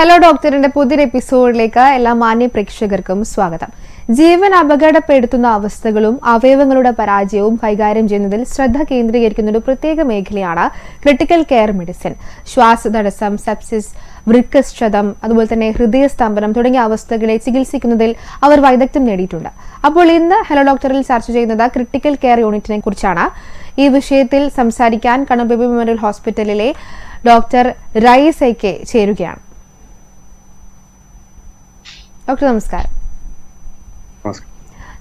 Hello ഡോക്ടറിന്റെ പുതിയൊരു എപ്പിസോഡിലേക്ക് എല്ലാ മാന്യ പ്രേക്ഷകർക്കും സ്വാഗതം. ജീവൻ അപകടപ്പെടുത്തുന്ന അവസ്ഥകളും അവയവങ്ങളുടെ പരാജയവും കൈകാര്യം ചെയ്യുന്നതിൽ ശ്രദ്ധ കേന്ദ്രീകരിക്കുന്ന ഒരു പ്രത്യേക മേഖലയാണ് ക്രിട്ടിക്കൽ കെയർ മെഡിസിൻ ശ്വാസതടസ്സം സെപ്സിസ് വൃക്കക്ഷതം അതുപോലെ തന്നെ ഹൃദയസ്തംഭനം തുടങ്ങിയ അവസ്ഥകളെ ചികിത്സിക്കുന്നതിൽ അവർ വൈദഗ്ധ്യം നേടിയിട്ടുണ്ട്. അപ്പോൾ ഇന്ന് ഹലോ ഡോക്ടറിൽ ചർച്ച ചെയ്യുന്നത് ക്രിട്ടിക്കൽ കെയർ യൂണിറ്റിനെ കുറിച്ചാണ്. ഈ വിഷയത്തിൽ സംസാരിക്കാൻ കണ്ണൂർ ബേബി മെമ്മോറിയൽ ഹോസ്പിറ്റലിലെ ഡോക്ടർ റൈസ് എ കെ ചേരുകയാണ്. ഡോക്ടർ നമസ്കാരം.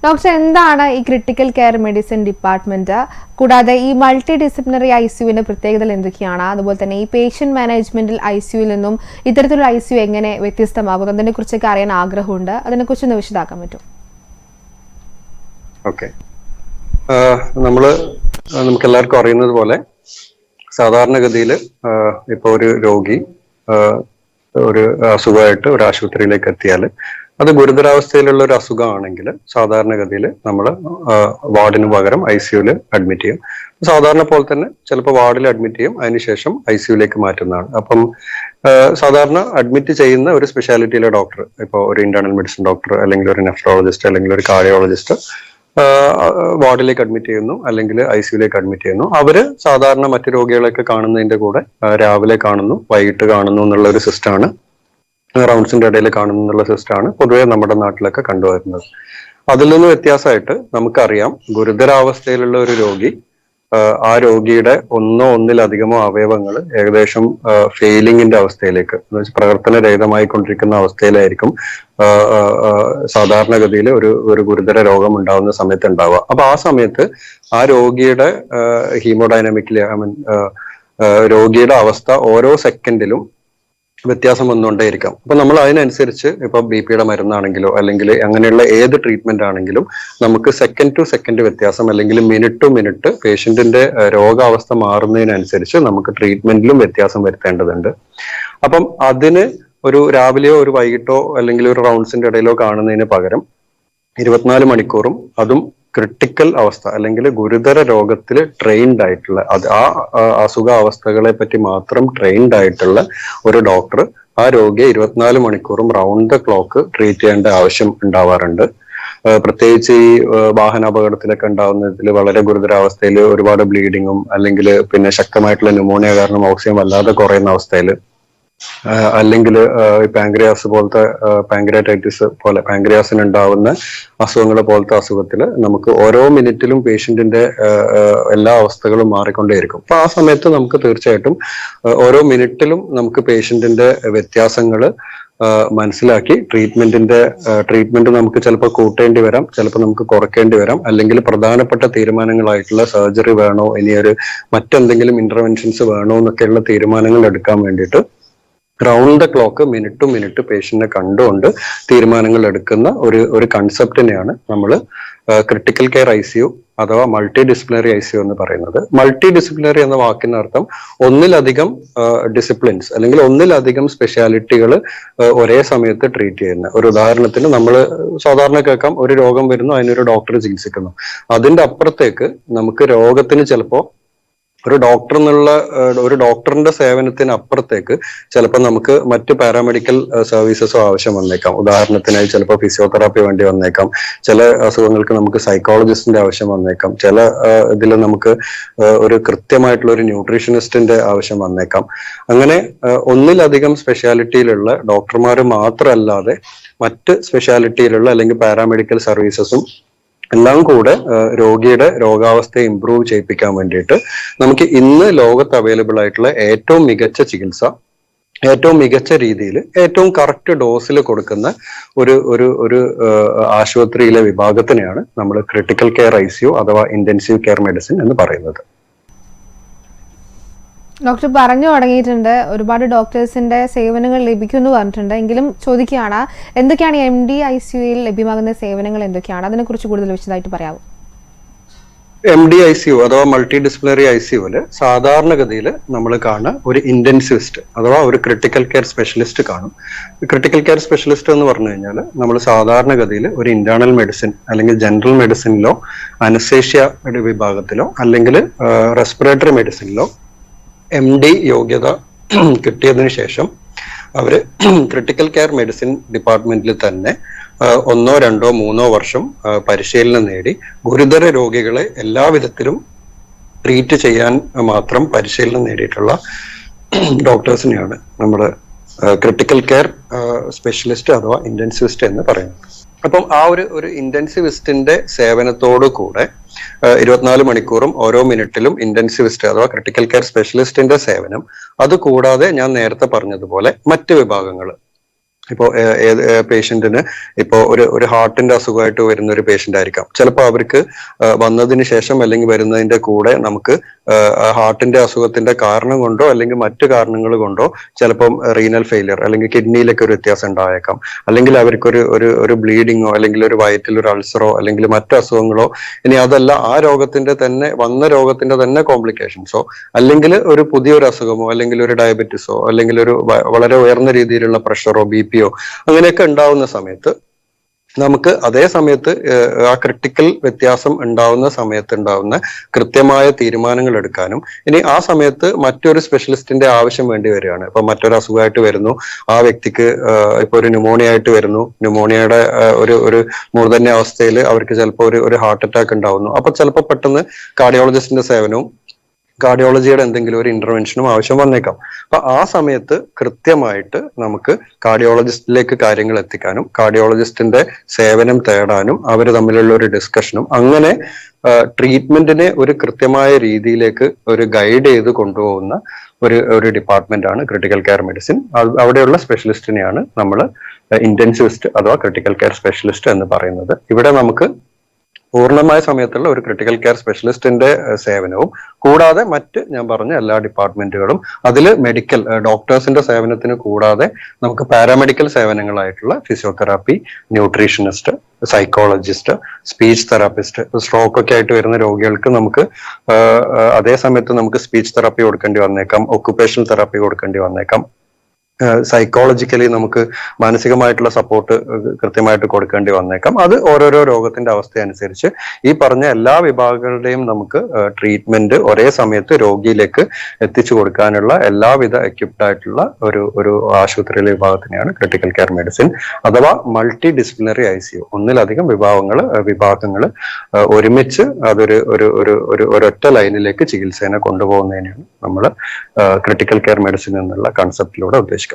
ഡോക്ടർ എന്താണ് ഈ ക്രിട്ടിക്കൽ കെയർ മെഡിസിൻ ഡിപ്പാർട്ട്മെന്റ് കൂടാതെ ഈ മൾട്ടി ഡിസിപ്ലിനറി ഐ സിയുവിന്റെ പ്രത്യേകതകൾ എന്തൊക്കെയാണ്? അതുപോലെ തന്നെ ഈ പേഷ്യന്റ് മാനേജ്മെന്റിൽ ഐ സിയുവിൽ നിന്നും ഇത്തരത്തിലുള്ള ഐ സിയു എങ്ങനെ വ്യത്യസ്തമാകും? അതിനെ കുറിച്ചൊക്കെ അറിയാൻ ആഗ്രഹമുണ്ട്. അതിനെക്കുറിച്ച് ഒന്ന് വിശദാക്കാൻ പറ്റും ഓക്കെ. നമ്മൾ നമുക്ക് എല്ലാവർക്കും അറിയുന്നത് പോലെ സാധാരണഗതിയിൽ ഇപ്പൊ ഒരു രോഗി ഒരു അസുഖമായിട്ട് ഒരു ആശുപത്രിയിലേക്ക് എത്തിയാൽ അത് ഗുരുതരാവസ്ഥയിലുള്ള ഒരു അസുഖമാണെങ്കിൽ സാധാരണഗതിയിൽ നമ്മൾ വാർഡിന് പകരം ഐ സിയുയിൽ അഡ്മിറ്റ് ചെയ്യും. സാധാരണ പോലെ തന്നെ ചിലപ്പോൾ വാർഡിൽ അഡ്മിറ്റ് ചെയ്യും അതിനുശേഷം ഐ സിയുലേക്ക് മാറ്റുന്നതാണ്. അപ്പം സാധാരണ അഡ്മിറ്റ് ചെയ്യുന്ന ഒരു സ്പെഷ്യാലിറ്റിയിലെ ഡോക്ടർ ഇപ്പോൾ ഒരു ഇന്റേണൽ മെഡിസിൻ ഡോക്ടർ അല്ലെങ്കിൽ ഒരു നെഫ്രോളജിസ്റ്റ് അല്ലെങ്കിൽ ഒരു കാർഡിയോളജിസ്റ്റ് വാർഡിലേക്ക് അഡ്മിറ്റ് ചെയ്യുന്നു അല്ലെങ്കിൽ ഐ സിയുലേക്ക് അഡ്മിറ്റ് ചെയ്യുന്നു. അവർ സാധാരണ മറ്റു രോഗികളെയൊക്കെ കാണുന്നതിന്റെ കൂടെ രാവിലെ കാണുന്നു വൈകിട്ട് കാണുന്നു എന്നുള്ള ഒരു സിസ്റ്റമാണ്. റൗണ്ട്സിന്റെ ഇടയിൽ കാണുന്നു എന്നുള്ള സിസ്റ്റമാണ് പൊതുവെ നമ്മുടെ നാട്ടിലൊക്കെ കണ്ടുവരുന്നത്. അതിൽ നിന്ന് വ്യത്യാസമായിട്ട് നമുക്കറിയാം ഗുരുതരാവസ്ഥയിലുള്ള ഒരു രോഗി ആ, രോഗിയുടെ ഒന്നോ ഒന്നിലധികമോ അവയവങ്ങൾ ഏകദേശം ഫെയിലിങ്ങിന്റെ അവസ്ഥയിലേക്ക് എന്ന് വെച്ചാൽ പ്രവർത്തനരഹിതമായി കൊണ്ടിരിക്കുന്ന അവസ്ഥയിലായിരിക്കും സാധാരണഗതിയിൽ ഒരു ഒരു ഗുരുതര രോഗം ഉണ്ടാവുന്ന സമയത്ത് ഉണ്ടാവുക അപ്പൊ ആ സമയത്ത് ആ രോഗിയുടെ ഹീമോഡൈനാമിക്കലി ഐ മീൻ രോഗിയുടെ അവസ്ഥ ഓരോ സെക്കൻഡിലും വ്യത്യാസം വന്നുകൊണ്ടേയിരിക്കാം. അപ്പൊ നമ്മൾ അതിനനുസരിച്ച് ഇപ്പൊ ബി പിയുടെ മരുന്നാണെങ്കിലോ അല്ലെങ്കിൽ അങ്ങനെയുള്ള ഏത് ട്രീറ്റ്മെന്റ് ആണെങ്കിലും നമുക്ക് സെക്കൻഡ് ടു സെക്കൻഡ് വ്യത്യാസം അല്ലെങ്കിൽ മിനിറ്റ് ടു മിനിറ്റ് പേഷ്യന്റിന്റെ രോഗാവസ്ഥ മാറുന്നതിനനുസരിച്ച് നമുക്ക് ട്രീറ്റ്മെന്റിലും വ്യത്യാസം വരുത്തേണ്ടതുണ്ട്. അപ്പം അതിന് ഒരു രാവിലെയോ ഒരു വൈകിട്ടോ അല്ലെങ്കിൽ ഒരു റൗണ്ട്സിന്റെ ഇടയിലോ കാണുന്നതിന് പകരം ഇരുപത്തിനാല് മണിക്കൂറും അതും ക്രിട്ടിക്കൽ അവസ്ഥ അല്ലെങ്കിൽ ഗുരുതര രോഗത്തിൽ ട്രെയിൻഡ് ആയിട്ടുള്ള അത് ആ അസുഖാവസ്ഥകളെ പറ്റി മാത്രം ട്രെയിൻഡ് ആയിട്ടുള്ള ഒരു ഡോക്ടർ ആ രോഗിയെ ഇരുപത്തിനാല് മണിക്കൂറും റൗണ്ട് ദ ക്ലോക്ക് ട്രീറ്റ് ചെയ്യേണ്ട ആവശ്യം ഉണ്ടാവാറുണ്ട്. പ്രത്യേകിച്ച് ഈ വാഹന അപകടത്തിലൊക്കെ ഉണ്ടാകുന്നതിൽ വളരെ ഗുരുതരാവസ്ഥയിൽ ഒരുപാട് ബ്ലീഡിങ്ങും അല്ലെങ്കിൽ പിന്നെ ശക്തമായിട്ടുള്ള ന്യൂമോണിയ കാരണം ഓക്സിജൻ വല്ലാതെ കുറയുന്ന അവസ്ഥയിൽ അല്ലെങ്കിൽ പാങ്ക്രിയാസ് പോലത്തെ പാങ്ക്രിയാറ്റൈറ്റിസ് പോലെ പാങ്ക്രിയാസിന് ഉണ്ടാവുന്ന അസുഖങ്ങൾ പോലത്തെ അസുഖത്തിൽ നമുക്ക് ഓരോ മിനിറ്റിലും പേഷ്യന്റിന്റെ എല്ലാ അവസ്ഥകളും മാറിക്കൊണ്ടേയിരിക്കും. അപ്പൊ ആ സമയത്ത് നമുക്ക് തീർച്ചയായിട്ടും ഓരോ മിനിറ്റിലും നമുക്ക് പേഷ്യന്റിന്റെ വ്യത്യാസങ്ങൾ മനസ്സിലാക്കി ട്രീറ്റ്മെന്റിന്റെ ട്രീറ്റ്മെന്റ് നമുക്ക് ചിലപ്പോൾ കൂട്ടേണ്ടി വരാം ചിലപ്പോൾ നമുക്ക് കുറയ്ക്കേണ്ടി വരാം അല്ലെങ്കിൽ പ്രധാനപ്പെട്ട തീരുമാനങ്ങളായിട്ടുള്ള സർജറി വേണോ ഇനി ഒരു മറ്റെന്തെങ്കിലും ഇന്റർവെൻഷൻസ് വേണോ എന്നൊക്കെയുള്ള തീരുമാനങ്ങൾ എടുക്കാൻ വേണ്ടിയിട്ട് round the clock minute to minute പേഷ്യന്റിനെ കണ്ടുകൊണ്ട് തീരുമാനങ്ങൾ എടുക്കുന്ന ഒരു ഒരു കൺസെപ്റ്റിനെയാണ് നമ്മൾ critical care I C U അഥവാ multi disciplinary I C U എന്ന് പറയുന്നത്. മൾട്ടി ഡിസിപ്ലിനറി എന്ന വാക്കിനർത്ഥം ഒന്നിലധികം ഡിസിപ്ലിൻസ് അല്ലെങ്കിൽ ഒന്നിലധികം സ്പെഷ്യാലിറ്റികൾ ഒരേ സമയത്ത് ട്രീറ്റ് ചെയ്യുന്ന. ഒരു ഉദാഹരണത്തിന് നമ്മൾ സാധാരണ കേൾക്കാം ഒരു രോഗം വരുന്നു അതിനൊരു ഡോക്ടർ ചികിത്സിക്കുന്നു. അതിന്റെ അപ്പുറത്തേക്ക് നമുക്ക് രോഗത്തിന് ചിലപ്പോൾ ഒരു ഡോക്ടർ എന്നുള്ള ഒരു ഡോക്ടറിന്റെ സേവനത്തിന് അപ്പുറത്തേക്ക് ചിലപ്പോൾ നമുക്ക് മറ്റ് പാരാമെഡിക്കൽ സർവീസസോ ആവശ്യം വന്നേക്കാം. ഉദാഹരണത്തിനായി ചിലപ്പോൾ ഫിസിയോതെറാപ്പി വേണ്ടി വന്നേക്കാം. ചില അസുഖങ്ങൾക്ക് നമുക്ക് സൈക്കോളജിസ്റ്റിന്റെ ആവശ്യം വന്നേക്കാം. ചില ഇതിൽ നമുക്ക് ഒരു കൃത്യമായിട്ടുള്ള ഒരു ന്യൂട്രീഷനിസ്റ്റിന്റെ ആവശ്യം വന്നേക്കാം. അങ്ങനെ ഒന്നിലധികം സ്പെഷ്യാലിറ്റിയിലുള്ള ഡോക്ടർമാർ മാത്രമല്ലാതെ മറ്റ് സ്പെഷ്യാലിറ്റിയിലുള്ള അല്ലെങ്കിൽ പാരാമെഡിക്കൽ സർവീസസും എല്ലാം കൂടെ രോഗിയുടെ രോഗാവസ്ഥയെ ഇമ്പ്രൂവ് ചെയ്യിപ്പിക്കാൻ വേണ്ടിയിട്ട് നമുക്ക് ഇന്ന് ലോകത്ത് അവൈലബിൾ ആയിട്ടുള്ള ഏറ്റവും മികച്ച ചികിത്സ ഏറ്റവും മികച്ച രീതിയിൽ ഏറ്റവും കറക്റ്റ് ഡോസിൽ കൊടുക്കുന്ന ഒരു ഒരു ഒരു ആശുപത്രിയിലെ വിഭാഗത്തിനെയാണ് നമ്മൾ ക്രിട്ടിക്കൽ കെയർ ഐ അഥവാ ഇന്റൻസീവ് കെയർ മെഡിസിൻ എന്ന് പറയുന്നത്. ഡോക്ടർ പറഞ്ഞു തുടങ്ങിയിട്ടുണ്ട് ഒരുപാട് ഡോക്ടേഴ്സിന്റെ സേവനങ്ങൾ ലഭിക്കുമെന്ന് പറഞ്ഞിട്ടുണ്ട്. എങ്കിലും ചോദിക്കുകയാണ് എന്തൊക്കെയാണ് എം ഡി ഐ സിയുയിൽ ലഭ്യമാകുന്ന സേവനങ്ങൾ എന്തൊക്കെയാണ്? അതിനെക്കുറിച്ച് കൂടുതൽ വിശദമായിട്ട് പറയാമോ M D I C U അഥവാ മൾട്ടി ഡിസിപ്ലിനറി ഐ സിയുൽ സാധാരണഗതിയിൽ നമ്മൾ കാണുക ഒരു ഇന്റൻസിവിസ്റ്റ് അഥവാ ഒരു ക്രിട്ടിക്കൽ കെയർ സ്പെഷ്യലിസ്റ്റ് കാണും. ക്രിട്ടിക്കൽ കെയർ സ്പെഷ്യലിസ്റ്റ് എന്ന് പറഞ്ഞു കഴിഞ്ഞാൽ നമ്മൾ സാധാരണഗതിയിൽ ഒരു ഇന്റേണൽ മെഡിസിൻ അല്ലെങ്കിൽ ജനറൽ മെഡിസിനിലോ അനസേഷ്യ വിഭാഗത്തിലോ അല്ലെങ്കിൽ റെസ്പിറേറ്ററി മെഡിസിനിലോ എം ഡി യോഗ്യത കിട്ടിയതിന് ശേഷം അവർ ക്രിട്ടിക്കൽ കെയർ മെഡിസിൻ ഡിപ്പാർട്ട്മെന്റിൽ തന്നെ ഒന്നോ രണ്ടോ മൂന്നോ വർഷം പരിശീലനം നേടി. ഗുരുതര രോഗികളെ എല്ലാ വിധത്തിലും ട്രീറ്റ് ചെയ്യാൻ മാത്രം പരിശീലനം നേടിയിട്ടുള്ള ഡോക്ടേഴ്സിനെയാണ് നമ്മുടെ ക്രിട്ടിക്കൽ കെയർ സ്പെഷ്യലിസ്റ്റ് അഥവാ ഇന്റൻസിവിസ്റ്റ് എന്ന് പറയുന്നത്. അപ്പം ആ ഒരു ഒരു ഇന്റൻസിവിസ്റ്റിന്റെ സേവനത്തോടു കൂടെ ഇരുപത്തിനാല് മണിക്കൂറും ഓരോ മിനിറ്റിലും ഇന്റൻസിവിസ്റ്റ് അഥവാ ക്രിട്ടിക്കൽ കെയർ സ്പെഷ്യലിസ്റ്റിന്റെ സേവനം. അതുകൂടാതെ ഞാൻ നേരത്തെ പറഞ്ഞതുപോലെ മറ്റ് വിഭാഗങ്ങൾ ഇപ്പോ ഏ- ഏത് പേഷ്യന്റിന് ഇപ്പോ ഒരു ഒരു ഹാർട്ടിന്റെ അസുഖമായിട്ട് വരുന്ന ഒരു പേഷ്യന്റ് ആയിരിക്കാം ചിലപ്പോൾ അവർക്ക് വന്നതിന് ശേഷം അല്ലെങ്കിൽ വരുന്നതിന്റെ കൂടെ നമുക്ക് ഹാർട്ടിന്റെ അസുഖത്തിന്റെ കാരണം കൊണ്ടോ അല്ലെങ്കിൽ മറ്റു കാരണങ്ങൾ കൊണ്ടോ ചിലപ്പം റീനൽ ഫെയിലിയർ അല്ലെങ്കിൽ കിഡ്നിയിലൊക്കെ ഒരു വ്യത്യാസം ഉണ്ടായേക്കാം. അല്ലെങ്കിൽ അവർക്കൊരു ഒരു ഒരു ബ്ലീഡിങ്ങോ അല്ലെങ്കിൽ ഒരു വയറ്റിൽ ഒരു അൾസറോ അല്ലെങ്കിൽ മറ്റു അസുഖങ്ങളോ ഇനി അതല്ല ആ രോഗത്തിന്റെ തന്നെ വന്ന രോഗത്തിന്റെ തന്നെ കോംപ്ലിക്കേഷൻസോ അല്ലെങ്കിൽ ഒരു പുതിയൊരു അസുഖമോ അല്ലെങ്കിൽ ഒരു ഡയബറ്റിസോ അല്ലെങ്കിൽ ഒരു വളരെ ഉയർന്ന രീതിയിലുള്ള പ്രഷറോ ബി പിയോ അങ്ങനെയൊക്കെ ഉണ്ടാവുന്ന സമയത്ത് നമുക്ക് അതേ സമയത്ത് ആ ക്രിട്ടിക്കൽ വ്യത്യാസം ഉണ്ടാവുന്ന സമയത്ത് ഉണ്ടാവുന്ന കൃത്യമായ തീരുമാനങ്ങൾ എടുക്കാനും ഇനി ആ സമയത്ത് മറ്റൊരു സ്പെഷ്യലിസ്റ്റിന്റെ ആവശ്യം വേണ്ടി വരികയാണ്. ഇപ്പൊ മറ്റൊരു അസുഖമായിട്ട് വരുന്നു. ആ വ്യക്തിക്ക് ഇപ്പൊ ഒരു ന്യൂമോണിയ ആയിട്ട് വരുന്നു. ന്യൂമോണിയയുടെ ഒരു ഒരു മൂർധന്യ അവസ്ഥയിൽ അവർക്ക് ചിലപ്പോൾ ഒരു ഒരു ഹാർട്ട് അറ്റാക്ക് ഉണ്ടാവുന്നു. അപ്പൊ ചിലപ്പോൾ പെട്ടെന്ന് കാർഡിയോളജിസ്റ്റിന്റെ സേവനവും കാർഡിയോളജിയുടെ എന്തെങ്കിലും ഒരു ഇന്റർവെൻഷനും ആവശ്യം വന്നേക്കാം. അപ്പൊ ആ സമയത്ത് കൃത്യമായിട്ട് നമുക്ക് കാർഡിയോളജിസ്റ്റിലേക്ക് കാര്യങ്ങൾ എത്തിക്കാനും കാർഡിയോളജിസ്റ്റിന്റെ സേവനം തേടാനും അവർ തമ്മിലുള്ള ഒരു ഡിസ്കഷനും അങ്ങനെ ട്രീറ്റ്മെന്റിനെ ഒരു കൃത്യമായ രീതിയിലേക്ക് ഒരു ഗൈഡ് ചെയ്ത് കൊണ്ടുപോകുന്ന ഒരു ഒരു ഡിപ്പാർട്ട്മെന്റ് ആണ് ക്രിട്ടിക്കൽ കെയർ മെഡിസിൻ അവിടെയുള്ള സ്പെഷ്യലിസ്റ്റിനെയാണ് നമ്മൾ ഇന്റൻസിവിസ്റ്റ് അഥവാ ക്രിട്ടിക്കൽ കെയർ സ്പെഷ്യലിസ്റ്റ് എന്ന് പറയുന്നത്. ഇവിടെ നമുക്ക് പൂർണമായ സമയത്തുള്ള ഒരു ക്രിട്ടിക്കൽ കെയർ സ്പെഷ്യലിസ്റ്റിന്റെ സേവനവും. കൂടാതെ മറ്റ് ഞാൻ പറഞ്ഞ എല്ലാ ഡിപ്പാർട്ട്മെന്റുകളും അതിൽ മെഡിക്കൽ ഡോക്ടേഴ്സിന്റെ സേവനത്തിന് കൂടാതെ നമുക്ക് paramedical സേവനങ്ങളായിട്ടുള്ള physiotherapy nutritionist psychologist speech therapist stroke ഒക്കെ ആയിട്ട് വരുന്ന രോഗികൾക്ക് നമുക്ക് അതേ സമയത്ത് നമുക്ക് സ്പീച്ച് തെറാപ്പി കൊടുക്കേണ്ടി വന്നേക്കാം ഒക്കുപേഷണൽ തെറാപ്പി കൊടുക്കേണ്ടി വന്നേക്കാം. സൈക്കോളജിക്കലി നമുക്ക് മാനസികമായിട്ടുള്ള സപ്പോർട്ട് കൃത്യമായിട്ട് കൊടുക്കേണ്ടി വന്നേക്കാം. അത് ഓരോരോ രോഗത്തിന്റെ അവസ്ഥ അനുസരിച്ച് ഈ പറഞ്ഞ എല്ലാ വിഭാഗങ്ങളുടെയും നമുക്ക് ട്രീറ്റ്മെന്റ് ഒരേ സമയത്ത് രോഗിയിലേക്ക് എത്തിച്ചു കൊടുക്കാനുള്ള എല്ലാവിധ എക്യുപ്ഡ് ആയിട്ടുള്ള ഒരു ഒരു ആശുപത്രിയിലെ വിഭാഗത്തിനെയാണ് ക്രിട്ടിക്കൽ കെയർ മെഡിസിൻ അഥവാ multi disciplinary I C U ഒന്നിലധികം വിഭാഗങ്ങൾ വിഭാഗങ്ങൾ ഒരുമിച്ച് അതൊരു ഒരു ഒരു ഒരു ഒരൊറ്റ ലൈനിലേക്ക് ചികിത്സേനെ കൊണ്ടുപോകുന്നതിനാണ് നമ്മൾ ക്രിട്ടിക്കൽ കെയർ മെഡിസിൻ എന്നുള്ള കൺസെപ്റ്റിലൂടെ ഉദ്ദേശിക്കുന്നത്.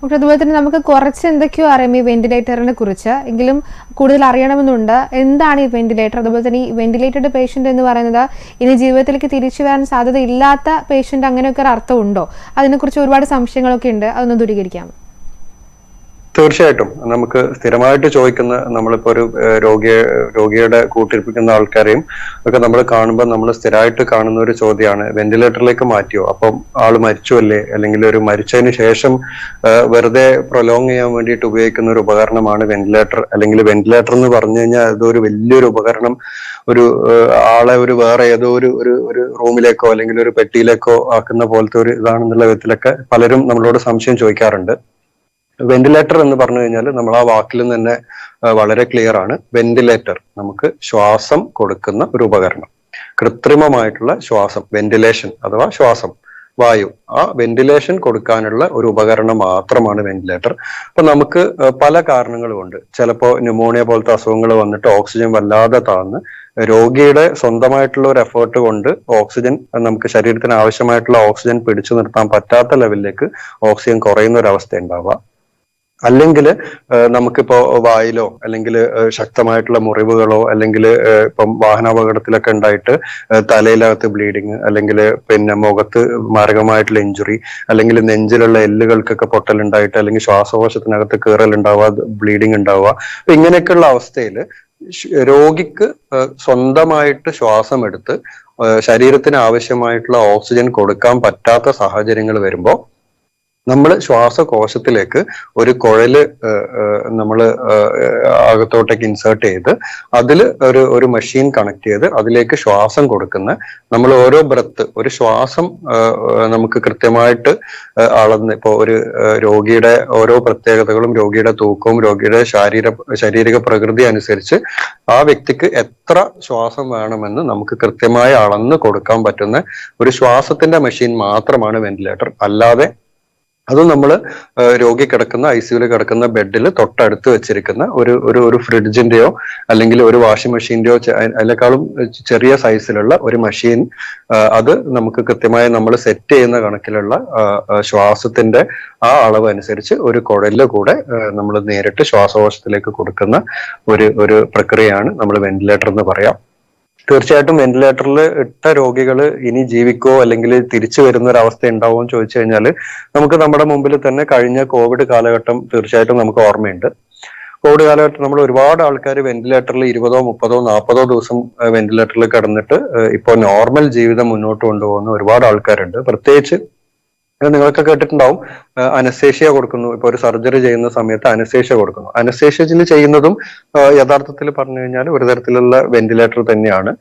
പക്ഷെ അതുപോലെ തന്നെ നമുക്ക് കുറച്ച് എന്തൊക്കെയോ അറിയാം ഈ വെന്റിലേറ്ററിനെ കുറിച്ച്. എങ്കിലും കൂടുതൽ അറിയണമെന്നുണ്ട്. എന്താണ് ഈ വെന്റിലേറ്റർ? അതുപോലെ തന്നെ ഈ വെന്റിലേറ്റഡ് പേഷ്യന്റ് എന്ന് പറയുന്നത് ഇനി ജീവിതത്തിലേക്ക് തിരിച്ചു വരാൻ സാധ്യത ഇല്ലാത്ത പേഷ്യന്റ് അങ്ങനെയൊക്കെ ഒരു അർത്ഥമുണ്ടോ അതിനെക്കുറിച്ച് ഒരുപാട് സംശയങ്ങളൊക്കെ ഉണ്ട്. അതൊന്ന് ദൂരീകരിക്കാം. തീർച്ചയായിട്ടും. നമുക്ക് സ്ഥിരമായിട്ട് ചോദിക്കുന്ന നമ്മളിപ്പോ ഒരു രോഗിയെ രോഗിയുടെ കൂട്ടിരിപ്പിക്കുന്ന ആൾക്കാരെയും ഒക്കെ നമ്മൾ കാണുമ്പോൾ നമ്മൾ സ്ഥിരമായിട്ട് കാണുന്ന ഒരു ചോദ്യമാണ് വെന്റിലേറ്ററിലേക്ക് മാറ്റിയോ? അപ്പം ആൾ മരിച്ചു അല്ലേ അല്ലെങ്കിൽ ഒരു മരിച്ചതിന് ശേഷം വെറുതെ പ്രൊലോങ് ചെയ്യാൻ വേണ്ടിയിട്ട് ഉപയോഗിക്കുന്ന ഒരു ഉപകരണമാണ് വെന്റിലേറ്റർ. അല്ലെങ്കിൽ വെന്റിലേറ്റർ എന്ന് പറഞ്ഞു കഴിഞ്ഞാൽ അതൊരു വലിയൊരു ഉപകരണം. ഒരു ആളെ ഒരു വേറെ ഏതോ ഒരു ഒരു ഒരു റൂമിലേക്കോ അല്ലെങ്കിൽ ഒരു പെട്ടിയിലേക്കോ ആക്കുന്ന പോലത്തെ ഒരു ഇതാണെന്നുള്ള വിധത്തിലൊക്കെ പലരും നമ്മളോട് സംശയം ചോദിക്കാറുണ്ട്. വെന്റിലേറ്റർ എന്ന് പറഞ്ഞു കഴിഞ്ഞാൽ നമ്മൾ ആ വാക്കിൽ തന്നെ വളരെ ക്ലിയർ ആണ്. വെന്റിലേറ്റർ നമുക്ക് ശ്വാസം കൊടുക്കുന്ന ഒരു ഉപകരണം. കൃത്രിമമായിട്ടുള്ള ശ്വാസം വെന്റിലേഷൻ അഥവാ ശ്വാസം വായു. ആ വെന്റിലേഷൻ കൊടുക്കാനുള്ള ഒരു ഉപകരണം മാത്രമാണ് വെന്റിലേറ്റർ അപ്പൊ നമുക്ക് പല കാരണങ്ങളുമുണ്ട് ചിലപ്പോൾ ന്യൂമോണിയ പോലത്തെ അസുഖങ്ങൾ വന്നിട്ട് ഓക്സിജൻ വല്ലാതെ താഴ്ന്ന് രോഗിയുടെ സ്വന്തമായിട്ടുള്ള ഒരു എഫേർട്ട് കൊണ്ട് ഓക്സിജൻ നമുക്ക് ശരീരത്തിന് ആവശ്യമായിട്ടുള്ള ഓക്സിജൻ പിടിച്ചു നിർത്താൻ പറ്റാത്ത ലെവലിലേക്ക് ഓക്സിജൻ കുറയുന്ന ഒരു അവസ്ഥ ഉണ്ടാവുക. അല്ലെങ്കിൽ നമുക്കിപ്പോ വായിലോ അല്ലെങ്കിൽ ശക്തമായിട്ടുള്ള മുറിവുകളോ അല്ലെങ്കിൽ ഇപ്പം വാഹനാപകടത്തിലൊക്കെ ഉണ്ടായിട്ട് തലയിലകത്ത് ബ്ലീഡിങ് അല്ലെങ്കിൽ പിന്നെ മുഖത്ത് മാരകമായിട്ടുള്ള ഇഞ്ചുറി അല്ലെങ്കിൽ നെഞ്ചിലുള്ള എല്ലുകൾക്കൊക്കെ പൊട്ടലുണ്ടായിട്ട് അല്ലെങ്കിൽ ശ്വാസകോശത്തിനകത്ത് കീറൽ ഉണ്ടാവുക ബ്ലീഡിങ് ഉണ്ടാവുക അപ്പൊ ഇങ്ങനെയൊക്കെയുള്ള അവസ്ഥയിൽ രോഗിക്ക് സ്വന്തമായിട്ട് ശ്വാസം എടുത്ത് ശരീരത്തിന് ആവശ്യമായിട്ടുള്ള ഓക്സിജൻ കൊടുക്കാൻ പറ്റാത്ത സാഹചര്യങ്ങൾ വരുമ്പോൾ നമ്മൾ ശ്വാസകോശത്തിലേക്ക് ഒരു കുഴൽ നമ്മൾ അകത്തോട്ടേക്ക് ഇൻസേർട്ട് ചെയ്ത് അതിൽ ഒരു ഒരു മെഷീൻ കണക്ട് ചെയ്ത് അതിലേക്ക് ശ്വാസം കൊടുക്കുന്ന നമ്മൾ ഓരോ ബ്രത്ത് ഒരു ശ്വാസം നമുക്ക് കൃത്യമായിട്ട് അളന്ന് ഇപ്പോൾ ഒരു രോഗിയുടെ ഓരോ പ്രത്യേകതകളും രോഗിയുടെ തൂക്കവും രോഗിയുടെ ശാരീര ശാരീരിക പ്രകൃതി അനുസരിച്ച് ആ വ്യക്തിക്ക് എത്ര ശ്വാസം വേണമെന്ന് നമുക്ക് കൃത്യമായി അളന്ന് കൊടുക്കാൻ പറ്റുന്ന ഒരു ശ്വാസത്തിന്റെ മെഷീൻ മാത്രമാണ് വെന്റിലേറ്റർ അല്ലാതെ അത് നമ്മൾ രോഗി കിടക്കുന്ന ഐ സിയുയിൽ കിടക്കുന്ന ബെഡിൽ തൊട്ടടുത്ത് വെച്ചിരിക്കുന്ന ഒരു ഒരു ഒരു ഫ്രിഡ്ജിന്റെയോ അല്ലെങ്കിൽ ഒരു വാഷിംഗ് മെഷീന്റെയോ അതിനേക്കാളും ചെറിയ സൈസിലുള്ള ഒരു മെഷീൻ അത് നമുക്ക് കൃത്യമായി നമ്മൾ സെറ്റ് ചെയ്യുന്ന കണക്കിലുള്ള ശ്വാസത്തിന്റെ ആ അളവ് അനുസരിച്ച് ഒരു കുഴൽ കൂടെ നമ്മൾ നേരിട്ട് ശ്വാസകോശത്തിലേക്ക് കൊടുക്കുന്ന ഒരു ഒരു പ്രക്രിയയാണ് നമ്മൾ വെന്റിലേറ്റർ എന്ന് പറയാം. തീർച്ചയായിട്ടും വെന്റിലേറ്ററിൽ ഇട്ട രോഗികൾ ഇനി ജീവിക്കോ അല്ലെങ്കിൽ തിരിച്ചു വരുന്ന ഒരു അവസ്ഥ ഉണ്ടാവുമോ എന്ന് ചോദിച്ചു കഴിഞ്ഞാൽ നമുക്ക് നമ്മുടെ മുമ്പിൽ തന്നെ കഴിഞ്ഞ കോവിഡ് കാലഘട്ടം തീർച്ചയായിട്ടും നമുക്ക് ഓർമ്മയുണ്ട്. കോവിഡ് കാലഘട്ടം നമ്മൾ ഒരുപാട് ആൾക്കാർ വെന്റിലേറ്ററിൽ ഇരുപതോ മുപ്പതോ നാൽപ്പതോ ദിവസം വെന്റിലേറ്ററിൽ കിടന്നിട്ട് ഇപ്പോൾ നോർമൽ ജീവിതം മുന്നോട്ട് കൊണ്ടുപോകുന്ന ഒരുപാട് ആൾക്കാരുണ്ട്. പ്രത്യേകിച്ച് നിങ്ങളൊക്കെ കേട്ടിട്ടുണ്ടാവും അനസ്തേഷ്യ കൊടുക്കുന്നു. ഇപ്പൊ ഒരു സർജറി ചെയ്യുന്ന സമയത്ത് അനസ്തേഷ്യ കൊടുക്കുന്നു. അനസ്തേഷ്യയിൽ ചെയ്യുന്നതും യഥാർത്ഥത്തിൽ പറഞ്ഞു കഴിഞ്ഞാൽ ഒരു തരത്തിലുള്ള വെന്റിലേറ്റർ തന്നെയാണ്.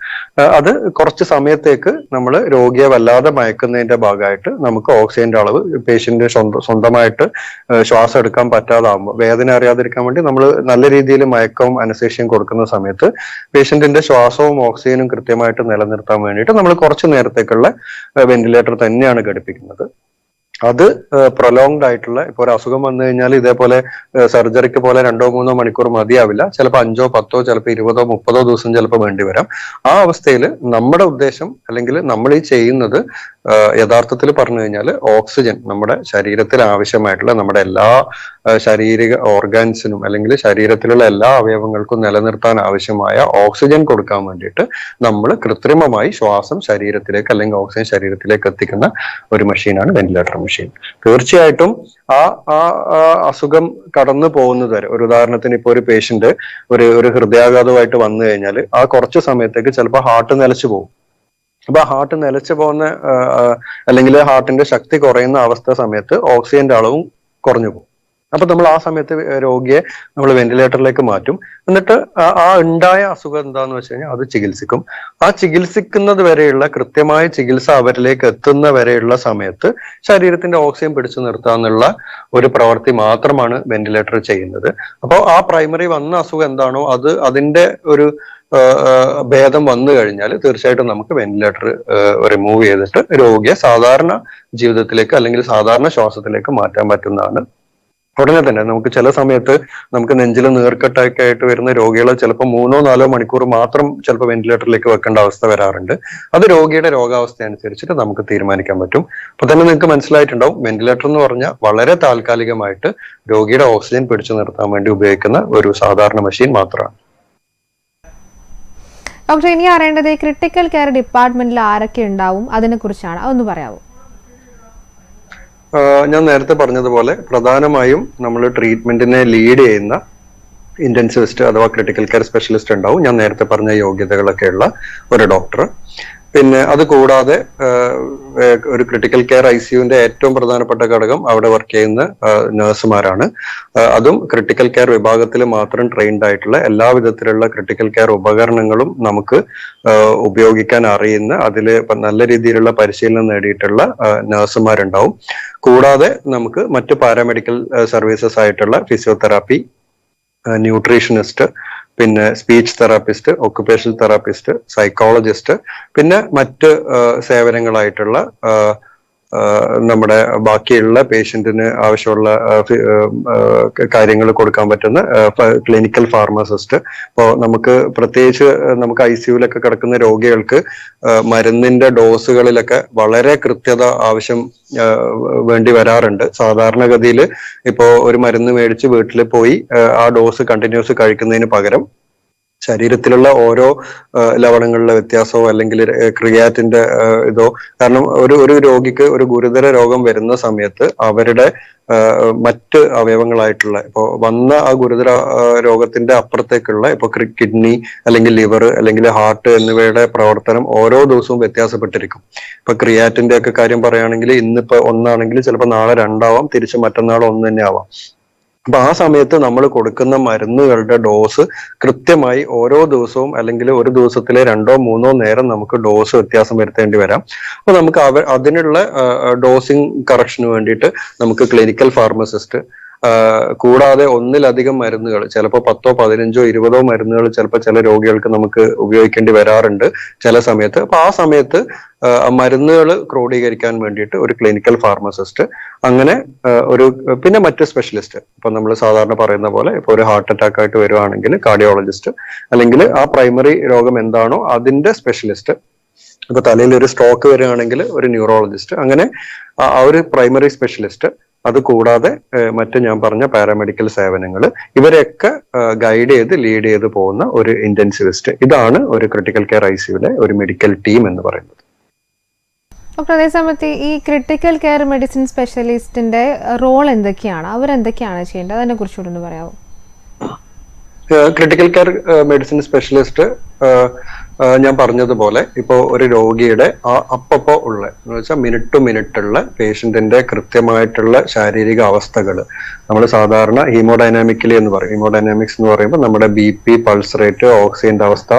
അത് കുറച്ച് സമയത്തേക്ക് നമ്മൾ രോഗിയെ വല്ലാതെ മയക്കുന്നതിന്റെ ഭാഗമായിട്ട് നമുക്ക് ഓക്സിജന്റെ അളവ് പേഷ്യന്റ് സ്വന്തമായിട്ട് ശ്വാസം എടുക്കാൻ പറ്റാതാകുമ്പോൾ വേദന അറിയാതിരിക്കാൻ വേണ്ടി നമ്മൾ നല്ല രീതിയിൽ മയക്കവും അനസ്തേഷ്യയും കൊടുക്കുന്ന സമയത്ത് പേഷ്യന്റിന്റെ ശ്വാസവും ഓക്സിജനും കൃത്യമായിട്ട് നിലനിർത്താൻ വേണ്ടിയിട്ട് നമ്മൾ കുറച്ച് നേരത്തേക്കുള്ള വെന്റിലേറ്റർ തന്നെയാണ് ഘടിപ്പിക്കുന്നത്. അത് പ്രൊലോങ്ഡ് ആയിട്ടുള്ള ഇപ്പൊ ഒരു അസുഖം വന്നു കഴിഞ്ഞാൽ ഇതേപോലെ സർജറിക്ക് പോലെ രണ്ടോ മൂന്നോ മണിക്കൂർ മതിയാവില്ല. ചിലപ്പോൾ അഞ്ചോ പത്തോ ചിലപ്പോൾ ഇരുപതോ മുപ്പതോ ദിവസം ചിലപ്പോൾ വേണ്ടി വരാം ആ അവസ്ഥയിൽ നമ്മുടെ ഉദ്ദേശം അല്ലെങ്കിൽ നമ്മൾ ഈ ചെയ്യുന്നത് യഥാർത്ഥത്തിൽ പറഞ്ഞു കഴിഞ്ഞാൽ ഓക്സിജൻ നമ്മുടെ ശരീരത്തിൽ ആവശ്യമായിട്ടുള്ള നമ്മുടെ എല്ലാ ശാരീരിക ഓർഗാൻസിനും അല്ലെങ്കിൽ ശരീരത്തിലുള്ള എല്ലാ അവയവങ്ങൾക്കും നിലനിർത്താൻ ആവശ്യമായ ഓക്സിജൻ കൊടുക്കാൻ വേണ്ടിയിട്ട് നമ്മൾ കൃത്രിമമായി ശ്വാസം ശരീരത്തിലേക്ക് അല്ലെങ്കിൽ ഓക്സിജൻ ശരീരത്തിലേക്ക് എത്തിക്കുന്ന ഒരു മെഷീനാണ് വെന്റിലേറ്റർ മെഷീൻ. തീർച്ചയായിട്ടും ആ ആ അസുഖം കടന്നു പോകുന്നത് വരെ ഒരു ഉദാഹരണത്തിന് ഇപ്പോൾ ഒരു പേഷ്യന്റ് ഒരു ഒരു ഹൃദയാഘാതമായിട്ട് വന്നു കഴിഞ്ഞാൽ ആ കുറച്ച് സമയത്തേക്ക് ചിലപ്പോൾ ഹാർട്ട് നിലച്ചു പോകും. അപ്പൊ ഹാർട്ട് നിലച്ചു പോകുന്ന അല്ലെങ്കിൽ ഹാർട്ടിന്റെ ശക്തി കുറയുന്ന അവസ്ഥ സമയത്ത് ഓക്സിജന്റെ അളവും കുറഞ്ഞു പോകും. അപ്പൊ നമ്മൾ ആ സമയത്ത് രോഗിയെ നമ്മൾ വെന്റിലേറ്ററിലേക്ക് മാറ്റും. എന്നിട്ട് ആ- ഉണ്ടായ അസുഖം എന്താന്ന് വെച്ച് കഴിഞ്ഞാൽ അത് ചികിത്സിക്കും. ആ ചികിത്സിക്കുന്നത് വരെയുള്ള കൃത്യമായ ചികിത്സ അവരിലേക്ക് എത്തുന്ന വരെയുള്ള സമയത്ത് ശരീരത്തിന്റെ ഓക്സിജൻ പിടിച്ചു നിർത്താന്നുള്ള ഒരു പ്രവൃത്തി മാത്രമാണ് വെന്റിലേറ്റർ ചെയ്യുന്നത്. അപ്പോൾ ആ പ്രൈമറി വന്ന അസുഖം എന്താണോ അത് അതിന്റെ ഒരു ഭേദം വന്നു കഴിഞ്ഞാൽ തീർച്ചയായിട്ടും നമുക്ക് വെന്റിലേറ്റർ റിമൂവ് ചെയ്തിട്ട് രോഗിയെ സാധാരണ ജീവിതത്തിലേക്ക് അല്ലെങ്കിൽ സാധാരണ ശ്വാസത്തിലേക്ക് മാറ്റാൻ പറ്റുന്നതാണ് ഉടനെ തന്നെ നമുക്ക് ചില സമയത്ത് നമുക്ക് നെഞ്ചിൽ നീർക്കെട്ടൊക്കെ ആയിട്ട് വരുന്ന രോഗികളെ ചിലപ്പോൾ മൂന്നോ നാലോ മണിക്കൂർ മാത്രം ചിലപ്പോൾ വെന്റിലേറ്ററിലേക്ക് വെക്കേണ്ട അവസ്ഥ വരാറുണ്ട്. അത് രോഗിയുടെ രോഗാവസ്ഥ അനുസരിച്ചിട്ട് നമുക്ക് തീരുമാനിക്കാൻ പറ്റും. അപ്പൊ തന്നെ നിങ്ങൾക്ക് മനസ്സിലായിട്ടുണ്ടാവും വെന്റിലേറ്റർ എന്ന് പറഞ്ഞാൽ വളരെ താൽക്കാലികമായിട്ട് രോഗിയുടെ ഓക്സിജൻ പിടിച്ചു നിർത്താൻ വേണ്ടി ഉപയോഗിക്കുന്ന ഒരു സാധാരണ മെഷീൻ മാത്രമാണ്. ഡോക്ടർ ഇനി അറിയേണ്ടത് ക്രിട്ടിക്കൽ കെയർ ഡിപ്പാർട്ട്മെന്റിൽ ആരൊക്കെ ഉണ്ടാവും? അതിനെ കുറിച്ചാണ് അതൊന്ന് പറയാമോ ഞാൻ നേരത്തെ പറഞ്ഞതുപോലെ പ്രധാനമായും നമ്മൾ ട്രീറ്റ്മെന്റിനെ ലീഡ് ചെയ്യുന്ന ഇന്റൻസിവിസ്റ്റ് അഥവാ ക്രിട്ടിക്കൽ കെയർ സ്പെഷ്യലിസ്റ്റ് ഉണ്ടാവും. ഞാൻ നേരത്തെ പറഞ്ഞ യോഗ്യതകളൊക്കെ ഉള്ള ഒരു ഡോക്ടർ പിന്നെ അത് കൂടാതെ ഒരു ക്രിട്ടിക്കൽ കെയർ ഐ സിയുവിന്റെ ഏറ്റവും പ്രധാനപ്പെട്ട ഘടകം അവിടെ വർക്ക് ചെയ്യുന്ന നഴ്സുമാരാണ് അതും ക്രിട്ടിക്കൽ കെയർ വിഭാഗത്തിൽ മാത്രം ട്രെയിൻഡ് ആയിട്ടുള്ള എല്ലാ വിധത്തിലുള്ള ക്രിട്ടിക്കൽ കെയർ ഉപകരണങ്ങളും നമുക്ക് ഉപയോഗിക്കാൻ അറിയുന്ന അതിൽ നല്ല രീതിയിലുള്ള പരിശീലനം നേടിയിട്ടുള്ള നഴ്സുമാരുണ്ടാവും കൂടാതെ നമുക്ക് മറ്റ് പാരാമെഡിക്കൽ സർവീസസ് ആയിട്ടുള്ള ഫിസിയോതെറാപ്പി ന്യൂട്രീഷനിസ്റ്റ് പിന്നെ speech therapist occupational therapist psychologist പിന്നെ മറ്റ് സേവനങ്ങളായിട്ടുള്ള നമ്മുടെ ബാക്കിയുള്ള പേഷ്യന്റിന് ആവശ്യമുള്ള കാര്യങ്ങൾ കൊടുക്കാൻ പറ്റുന്ന ക്ലിനിക്കൽ ഫാർമസിസ്റ്റ്. ഇപ്പോൾ നമുക്ക് പ്രത്യേകിച്ച് നമുക്ക് ഐ സിയുലൊക്കെ കിടക്കുന്ന രോഗികൾക്ക് മരുന്നിന്റെ ഡോസുകളിലൊക്കെ വളരെ കൃത്യത ആവശ്യം വേണ്ടി വരാറുണ്ട്. സാധാരണഗതിയിൽ ഇപ്പോ ഒരു മരുന്ന് മേടിച്ച് വീട്ടിൽ പോയി ആ ഡോസ് കണ്ടിന്യൂസ് കഴിക്കുന്നതിന് പകരം ശരീരത്തിലുള്ള ഓരോ ലവണങ്ങളിലെ വ്യത്യാസമോ അല്ലെങ്കിൽ ക്രിയാറ്റിന്റെ ഇതോ. കാരണം ഒരു ഒരു രോഗിക്ക് ഒരു ഗുരുതര രോഗം വരുന്ന സമയത്ത് അവരുടെ മറ്റ് അവയവങ്ങളായിട്ടുള്ള ഇപ്പോ വന്ന ആ ഗുരുതര രോഗത്തിന്റെ അപ്പുറത്തേക്കുള്ള ഇപ്പൊ കിഡ്നി അല്ലെങ്കിൽ ലിവർ അല്ലെങ്കിൽ ഹാർട്ട് എന്നിവയുടെ പ്രവർത്തനം ഓരോ ദിവസവും വ്യത്യാസപ്പെട്ടിരിക്കും. ഇപ്പൊ ക്രിയാറ്റിന്റെ ഒക്കെ കാര്യം പറയുകയാണെങ്കിൽ ഇന്നിപ്പോ ഒന്നാണെങ്കിൽ ചിലപ്പോൾ നാളെ രണ്ടാവാം തിരിച്ച് മറ്റന്നാൾ ഒന്ന് തന്നെ ആവാം അപ്പൊ ആ സമയത്ത് നമ്മൾ കൊടുക്കുന്ന മരുന്നുകളുടെ ഡോസ് കൃത്യമായി ഓരോ ദിവസവും അല്ലെങ്കിൽ ഒരു ദിവസത്തിലെ രണ്ടോ മൂന്നോ നേരം നമുക്ക് ഡോസ് വ്യത്യാസം വരുത്തേണ്ടി വരാം. അപ്പൊ നമുക്ക് അതിനുള്ള ഡോസിങ് കറക്ഷന് വേണ്ടിയിട്ട് നമുക്ക് ക്ലിനിക്കൽ ഫാർമസിസ്റ്റ് കൂടാതെ ഒന്നിലധികം മരുന്നുകൾ ചിലപ്പോൾ പത്തോ പതിനഞ്ചോ ഇരുപതോ മരുന്നുകൾ ചിലപ്പോൾ ചില രോഗികൾക്ക് നമുക്ക് ഉപയോഗിക്കേണ്ടി വരാറുണ്ട് ചില സമയത്ത്. അപ്പൊ ആ സമയത്ത് മരുന്നുകൾ ക്രോഡീകരിക്കാൻ വേണ്ടിയിട്ട് ഒരു ക്ലിനിക്കൽ ഫാർമസിസ്റ്റ് അങ്ങനെ ഒരു പിന്നെ മറ്റ് സ്പെഷ്യലിസ്റ്റ് ഇപ്പൊ നമ്മൾ സാധാരണ പറയുന്ന പോലെ ഇപ്പൊ ഒരു ഹാർട്ട് അറ്റാക്ക് ആയിട്ട് വരുവാണെങ്കിൽ കാർഡിയോളജിസ്റ്റ് അല്ലെങ്കിൽ ആ പ്രൈമറി രോഗം എന്താണോ അതിന്റെ സ്പെഷ്യലിസ്റ്റ് ഇപ്പൊ തലയിൽ ഒരു സ്ട്രോക്ക് വരികയാണെങ്കിൽ ഒരു ന്യൂറോളജിസ്റ്റ് അങ്ങനെ ആ ഒരു പ്രൈമറി സ്പെഷ്യലിസ്റ്റ് അത് കൂടാതെ മറ്റ് ഞാൻ പറഞ്ഞ പാരാമെഡിക്കൽ സേവനങ്ങൾ ഇവരെയൊക്കെ ഗൈഡ് ചെയ്ത് ലീഡ് ചെയ്ത് പോകുന്ന ഒരു ഇന്റൻസിവിസ്റ്റ്. ഇതാണ് ഒരു ക്രിട്ടിക്കൽ കെയർ ഐ സിയുടെ ഒരു മെഡിക്കൽ ടീം എന്ന് പറയുന്നത്. ഡോക്ടർ അതേസമയത്ത് ഈ ക്രിട്ടിക്കൽ കെയർ മെഡിസിൻ സ്പെഷ്യലിസ്റ്റിന്റെ റോൾ എന്തൊക്കെയാണ്? അവരെന്തൊക്കെയാണ് ചെയ്യേണ്ടത്? അതിനെ കുറിച്ചുകൂടെ ഒന്ന് പറയാമോ ക്രിട്ടിക്കൽ കെയർ മെഡിസിൻ സ്പെഷ്യലിസ്റ്റ് ഞാൻ പറഞ്ഞതുപോലെ ഇപ്പോൾ ഒരു രോഗിയുടെ ആ അപ്പപ്പോ ഉള്ള എന്ന് വെച്ചാൽ മിനിറ്റ് ടു മിനിറ്റ് ഉള്ള പേഷ്യന്റിന്റെ കൃത്യമായിട്ടുള്ള ശാരീരിക അവസ്ഥകൾ നമ്മൾ സാധാരണ ഹീമോഡൈനാമിക്കലി എന്ന് പറയും. ഹീമോഡൈനാമിക്സ് എന്ന് പറയുമ്പോൾ നമ്മുടെ ബി പി പൾസ് റേറ്റ് ഓക്സിജന്റെ അവസ്ഥ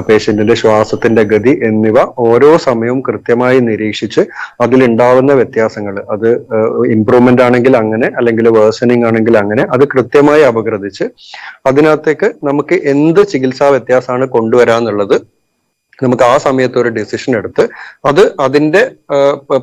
പേഷ്യന്റിന്റെ ശ്വാസത്തിന്റെ ഗതി എന്നിവ ഓരോ സമയവും കൃത്യമായി നിരീക്ഷിച്ച് അതിലുണ്ടാവുന്ന വ്യത്യാസങ്ങൾ അത് ഇംപ്രൂവ്മെന്റ് ആണെങ്കിൽ അങ്ങനെ അല്ലെങ്കിൽ വേഴ്സണിങ് ആണെങ്കിൽ അങ്ങനെ അത് കൃത്യമായി അപഗ്രഥിച്ച് അതിനകത്തേക്ക് നമുക്ക് എന്ത് ചികിത്സാ വ്യത്യാസമാണ് കൊണ്ടുവരാന്നുള്ളത് നമുക്ക് ആ സമയത്ത് ഒരു ഡിസിഷൻ എടുത്ത് അത് അതിന്റെ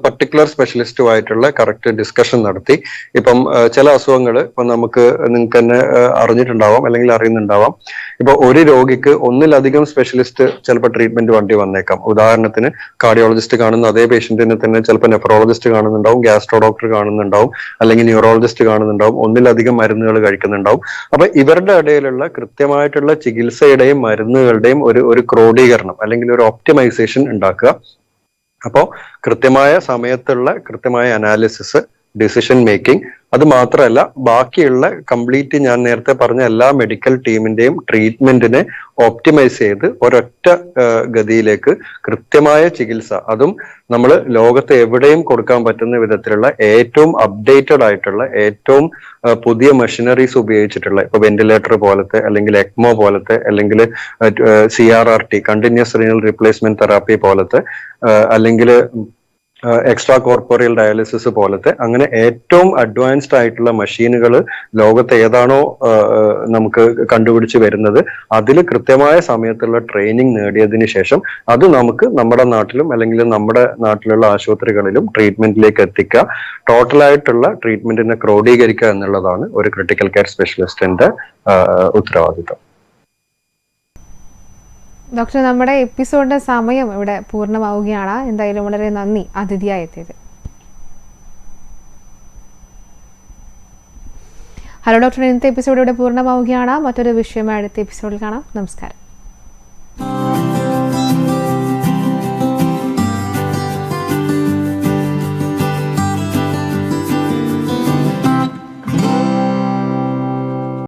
പർട്ടിക്കുലർ സ്പെഷ്യലിസ്റ്റുമായിട്ടുള്ള കറക്റ്റ് ഡിസ്കഷൻ നടത്തി. ഇപ്പം ചില അസുഖങ്ങൾ ഇപ്പൊ നമുക്ക് നിങ്ങൾക്ക് തന്നെ അറിഞ്ഞിട്ടുണ്ടാവാം അല്ലെങ്കിൽ അറിയുന്നുണ്ടാവാം. ഇപ്പൊ ഒരു രോഗിക്ക് ഒന്നിലധികം സ്പെഷ്യലിസ്റ്റ് ചിലപ്പോൾ ട്രീറ്റ്മെന്റ് വണ്ടി വന്നേക്കാം. ഉദാഹരണത്തിന് കാർഡിയോളജിസ്റ്റ് കാണുന്ന അതേ പേഷ്യന്റിനെ തന്നെ ചിലപ്പോൾ നെഫ്രോളജിസ്റ്റ് കാണുന്നുണ്ടാവും ഗ്യാസ്ട്രോ ഡോക്ടർ കാണുന്നുണ്ടാവും അല്ലെങ്കിൽ ന്യൂറോളജിസ്റ്റ് കാണുന്നുണ്ടാവും ഒന്നിലധികം മരുന്നുകൾ കഴിക്കുന്നുണ്ടാവും. അപ്പൊ ഇവരുടെ ഇടയിലുള്ള കൃത്യമായിട്ടുള്ള ചികിത്സയുടെയും മരുന്നുകളുടെയും ഒരു ഒരു ക്രോഡീകരണം അല്ലെങ്കിൽ ഒരു ഒപ്റ്റിമൈസേഷൻ ഉണ്ടാക്കുക. അപ്പോൾ കൃത്യമായ സമയത്തുള്ള കൃത്യമായ അനാലിസിസ് ഡിസിഷൻ മേക്കിംഗ് അത് മാത്രമല്ല ബാക്കിയുള്ള കംപ്ലീറ്റ് ഞാൻ നേരത്തെ പറഞ്ഞ എല്ലാ മെഡിക്കൽ ടീമിന്റെയും ട്രീറ്റ്മെന്റിനെ ഓപ്റ്റിമൈസ് ചെയ്ത് ഒരൊറ്റ ഗതിയിലേക്ക് കൃത്യമായ ചികിത്സ. അതും നമ്മൾ ലോകത്ത് എവിടെയും കൊടുക്കാൻ പറ്റുന്ന വിധത്തിലുള്ള ഏറ്റവും അപ്ഡേറ്റഡ് ആയിട്ടുള്ള ഏറ്റവും പുതിയ മെഷീനറീസ് ഉപയോഗിച്ചിട്ടുള്ള ഇപ്പൊ വെന്റിലേറ്റർ പോലത്തെ അല്ലെങ്കിൽ എക്മോ പോലത്തെ അല്ലെങ്കിൽ C R R T continuous renal replacement therapy പോലത്തെ അല്ലെങ്കിൽ എക്സ്ട്രാ കോർപ്പോറിയൽ ഡയാലിസിസ് പോലത്തെ അങ്ങനെ ഏറ്റവും അഡ്വാൻസ്ഡ് ആയിട്ടുള്ള മെഷീനുകൾ ലോകത്ത് ഏതാണോ നമുക്ക് കണ്ടുപിടിച്ച് വരുന്നത്. അതിൽ കൃത്യമായ സമയത്തുള്ള ട്രെയിനിങ് നേടിയതിന് ശേഷം അത് നമുക്ക് നമ്മുടെ നാട്ടിലും അല്ലെങ്കിൽ നമ്മുടെ നാട്ടിലുള്ള ആശുപത്രികളിലും ട്രീറ്റ്മെന്റിലേക്ക് എത്തിക്കുക. ടോട്ടലായിട്ടുള്ള ട്രീറ്റ്മെന്റിനെ ക്രോഡീകരിക്കുക എന്നുള്ളതാണ് ഒരു ക്രിട്ടിക്കൽ കെയർ സ്പെഷ്യലിസ്റ്റിന്റെ ഉത്തരവാദിത്വം ഡോക്ടർ നമ്മുടെ എപ്പിസോഡിന്റെ സമയം ഇവിടെ പൂർണമാവുകയാണ്. എന്തായാലും വളരെ നന്ദി അതിഥിയായി എത്തിയത് ഹലോ ഡോക്ടർ ഇന്നത്തെ എപ്പിസോഡ് ഇവിടെ പൂർണമാവുകയാണ്. മറ്റൊരു വിഷയമായി അടുത്ത എപ്പിസോഡിൽ കാണാം. നമസ്കാരം.